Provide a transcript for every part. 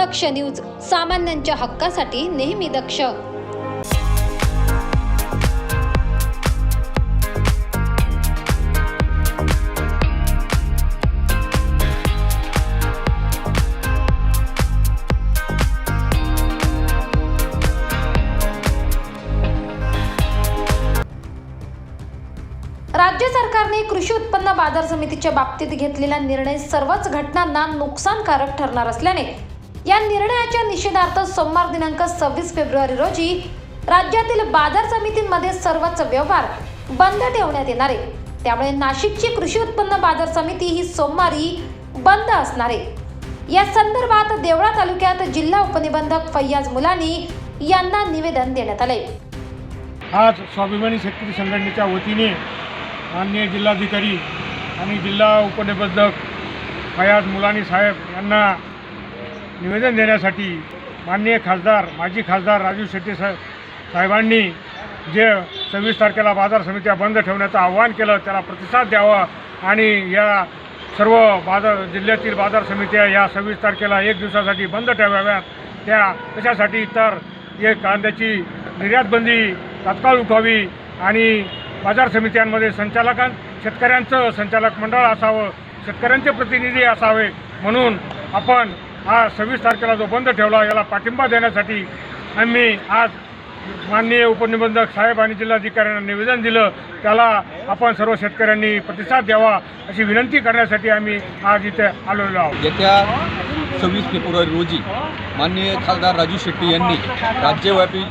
दक्ष news सामान्यांच्या हक्कासाठी नेहमी दक्ष. राज्य सरकारने कृषी उत्पन्न बाजार समितीच्या बाबतीत घेतलेला निर्णय सर्वच घटनांना नुकसानकारक ठरणार असल्याने या निर्णयाच्या निषेधार्थ सोमवार दिनांक सव्वीस फेब्रुवारी रोजी राज्यातील बाजार समितींमध्ये सर्वच व्यवहार बंद ठेवण्यात येणार आहे. त्यामुळे नाशिकची कृषी उत्पन्न बाजार समिती ही सोमवारी बंद असणार आहे. या संदर्भात देवळा तालुक्यात जिल्हा उपनिबंधक फैयाज मुलानी यांना निवेदन देण्यात आले आज स्वाभिमानी शेतकरी संघटनेच्या वतीने माननीय जिल्हाधिकारी आणि जिल्हा उपनिबंधक फयाज मुलानी साहेब यांना निवेदन देण्यासाठी माननीय खासदार माजी खासदार राजू शेट्टी साहेब साहेबांनी जे सव्वीस तारखेला बाजार समित्या बंद ठेवण्याचं आव्हान केलं त्याला प्रतिसाद द्यावा आणि या सर्व बाजार जिल्ह्यातील बाजार समित्या या सव्वीस तारखेला एक दिवसासाठी बंद ठेवाव्यात. त्या कशासाठी तर एक कांद्याची निर्यातबंदी तात्काळ उठावी आणि बाजार समित्यांमध्ये संचालकां शेतकऱ्यांचं संचालक मंडळ असावं शेतकऱ्यांचे प्रतिनिधी असावे म्हणून आपण हा सव्वीस तारखेला जो बंद ठेवला याला पाठिंबा देण्यासाठी आम्ही आज माननीय उपनिबंधक साहेब आणि जिल्हाधिकाऱ्यांना निवेदन दिलं. त्याला आपण सर्व शेतकऱ्यांनी प्रतिसाद द्यावा अशी विनंती करण्यासाठी आम्ही आज इथे आलेलो आहोत. येत्या सव्वीस फेब्रुवारी रोजी माननीय खासदार राजू शेट्टी यांनी राज्यव्यापी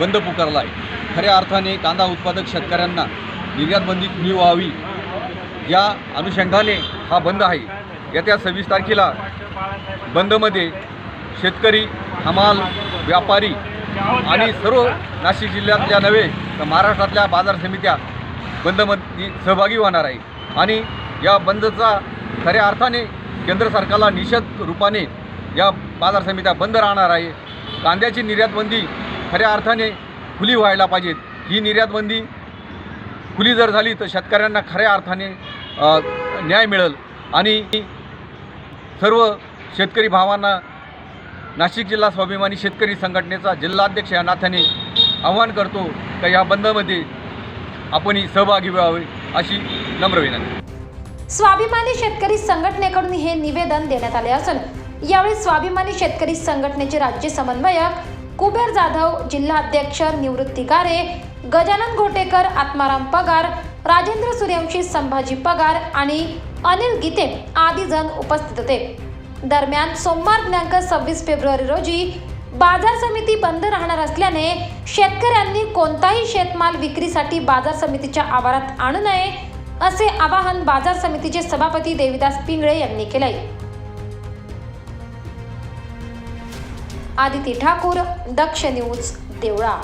बंद पुकारला आहे खऱ्या अर्थाने कांदा उत्पादक शेतकऱ्यांना निर्यातबंदी खुली व्हावी या अनुषंगाने हा बंद आहे. येत्या सव्वीस तारखेला बंदमध्ये शेतकरी हमाल व्यापारी आणि सर्व नाशिक जिल्ह्यातल्या नव्हे तर महाराष्ट्रातल्या बाजार समित्या बंदमध्ये सहभागी होणार आहे. आणि या बंदचा खऱ्या अर्थाने केंद्र सरकारला निषेध रूपाने या बाजार समित्या बंद राहणार आहे. कांद्याची निर्यातबंदी खऱ्या अर्थाने खुली व्हायला पाहिजेत. ही निर्यातबंदी खुली जर झाली तर शेतकऱ्यांना खऱ्या अर्थाने न्याय मिळेल. आणि सर्व शेतकरी भावांना नाशिक जिल्हा स्वाभिमानी शेतकरी संघटनेचा जिल्हाध्यक्ष या नात्याने आवाहन करतो का या बंदमध्ये आपणही सहभागी व्हावे अशी नम्र विनंती. स्वाभिमानी शेतकरी संघटनेकडून हे निवेदन देण्यात आले असून यावेळी स्वाभिमानी शेतकरी संघटनेचे राज्य समन्वयक कुबेर जाधव जिल्हा अध्यक्ष निवृत्ती कारे गजानन घोटेकर आत्माराम पगार राजेंद्र सूर्यवंशी संभाजी पगार आणि अनिल गीते आदी जण उपस्थित होते. दरम्यान सोमवार दिनांक सव्वीस फेब्रुवारी रोजी बाजार समिती बंद राहणार असल्याने शेतकऱ्यांनी कोणताही शेतमाल विक्रीसाठी बाजार समितीच्या आवारात आणू नये असे आवाहन बाजार समितीचे सभापती देविदास पिंगळे यांनी केले आदिती ठाकूर दक्ष न्यूज देवळा.